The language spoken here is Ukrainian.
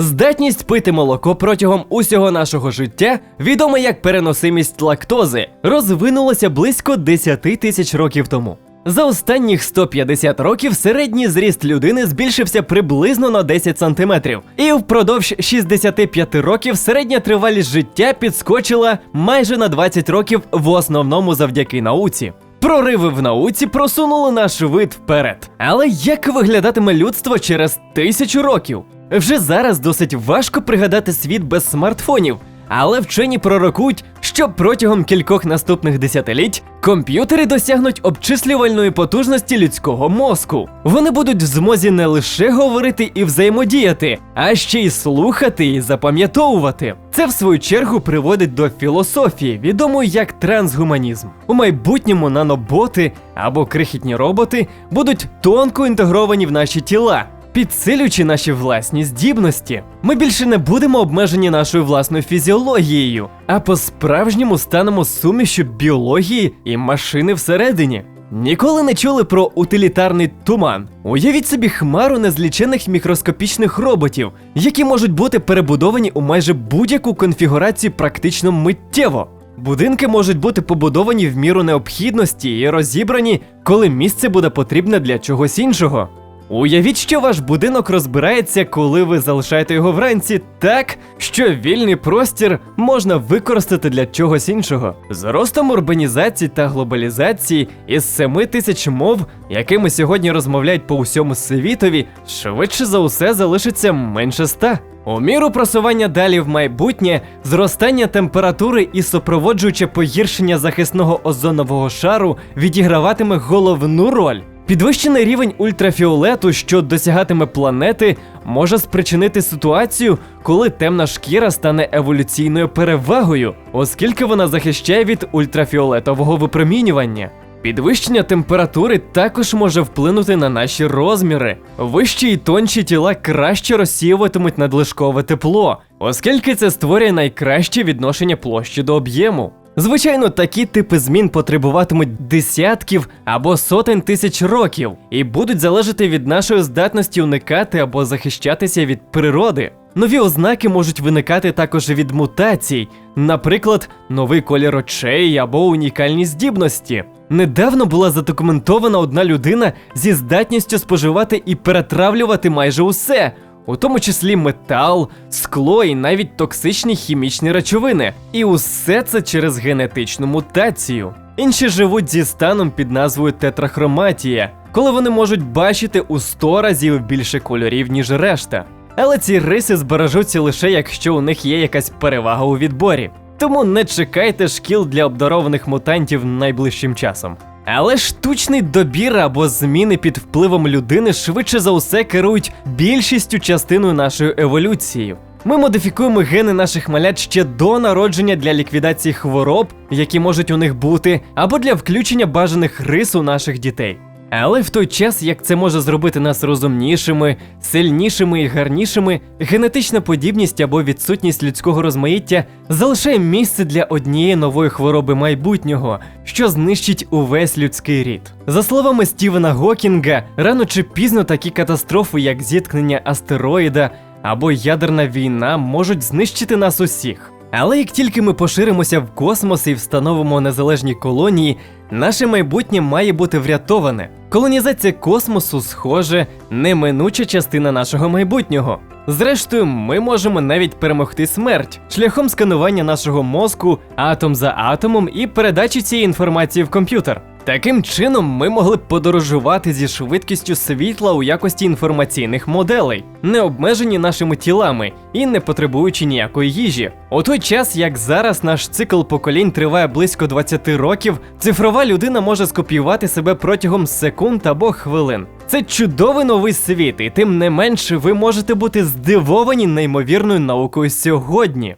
Здатність пити молоко протягом усього нашого життя, відома як переносимість лактози, розвинулася близько 10 тисяч років тому. За останніх 150 років середній зріст людини збільшився приблизно на 10 сантиметрів, і впродовж 65 років середня тривалість життя підскочила майже на 20 років в основному завдяки науці. Прориви в науці просунули наш вид вперед. Але як виглядатиме людство через тисячу років? Вже зараз досить важко пригадати світ без смартфонів, але вчені пророкують, що протягом кількох наступних десятиліть комп'ютери досягнуть обчислювальної потужності людського мозку. Вони будуть в змозі не лише говорити і взаємодіяти, а ще й слухати і запам'ятовувати. Це в свою чергу приводить до філософії, відомої як трансгуманізм. У майбутньому наноботи або крихітні роботи будуть тонко інтегровані в наші тіла підсилюючи наші власні здібності. Ми більше не будемо обмежені нашою власною фізіологією, а по-справжньому станемо сумішю біології і машини всередині. Ніколи не чули про утилітарний туман. Уявіть собі хмару незлічених мікроскопічних роботів, які можуть бути перебудовані у майже будь-яку конфігурацію практично миттєво. Будинки можуть бути побудовані в міру необхідності і розібрані, коли місце буде потрібне для чогось іншого. Уявіть, що ваш будинок розбирається, коли ви залишаєте його вранці, так що вільний простір можна використати для чогось іншого. З ростом урбанізації та глобалізації із 7 тисяч мов, якими сьогодні розмовляють по усьому світові, швидше за усе залишиться менше ста. У міру просування далі в майбутнє, зростання температури і супроводжуюче погіршення захисного озонового шару відіграватиме головну роль. Підвищений рівень ультрафіолету, що досягатиме планети, може спричинити ситуацію, коли темна шкіра стане еволюційною перевагою, оскільки вона захищає від ультрафіолетового випромінювання. Підвищення температури також може вплинути на наші розміри. Вищі і тонші тіла краще розсіюватимуть надлишкове тепло, оскільки це створює найкраще відношення площі до об'єму. Звичайно, такі типи змін потребуватимуть десятків або сотень тисяч років і будуть залежати від нашої здатності уникати або захищатися від природи. Нові ознаки можуть виникати також від мутацій, наприклад, новий колір очей або унікальні здібності. Недавно була задокументована одна людина зі здатністю споживати і перетравлювати майже усе у тому числі метал, скло і навіть токсичні хімічні речовини. І усе це через генетичну мутацію. Інші живуть зі станом під назвою тетрахроматія, коли вони можуть бачити у 100 разів більше кольорів, ніж решта. Але ці риси збережуться лише якщо у них є якась перевага у відборі. Тому не чекайте шкіл для обдарованих мутантів найближчим часом. Але штучний добір або зміни під впливом людини швидше за усе керують більшістю частиною нашої еволюції. Ми модифікуємо гени наших малят ще до народження для ліквідації хвороб, які можуть у них бути, або для включення бажаних рис у наших дітей. Але в той час, як це може зробити нас розумнішими, сильнішими і гарнішими, генетична подібність або відсутність людського розмаїття залишає місце для однієї нової хвороби майбутнього, що знищить увесь людський рід. За словами Стівена Гокінга, рано чи пізно такі катастрофи, як зіткнення астероїда або ядерна війна, можуть знищити нас усіх. Але як тільки ми поширимося в космос і встановимо незалежні колонії, наше майбутнє має бути врятоване. Колонізація космосу, схоже, неминуча частина нашого майбутнього. Зрештою, ми можемо навіть перемогти смерть шляхом сканування нашого мозку атом за атомом і передачі цієї інформації в комп'ютер. Таким чином, ми могли б подорожувати зі швидкістю світла у якості інформаційних моделей, не обмежені нашими тілами і не потребуючи ніякої їжі. У той час, як зараз наш цикл поколінь триває близько 20 років, цифрова людина може скопіювати себе протягом секунд або хвилин. Це чудовий новий світ, і тим не менше ви можете бути здивовані неймовірною наукою сьогодні.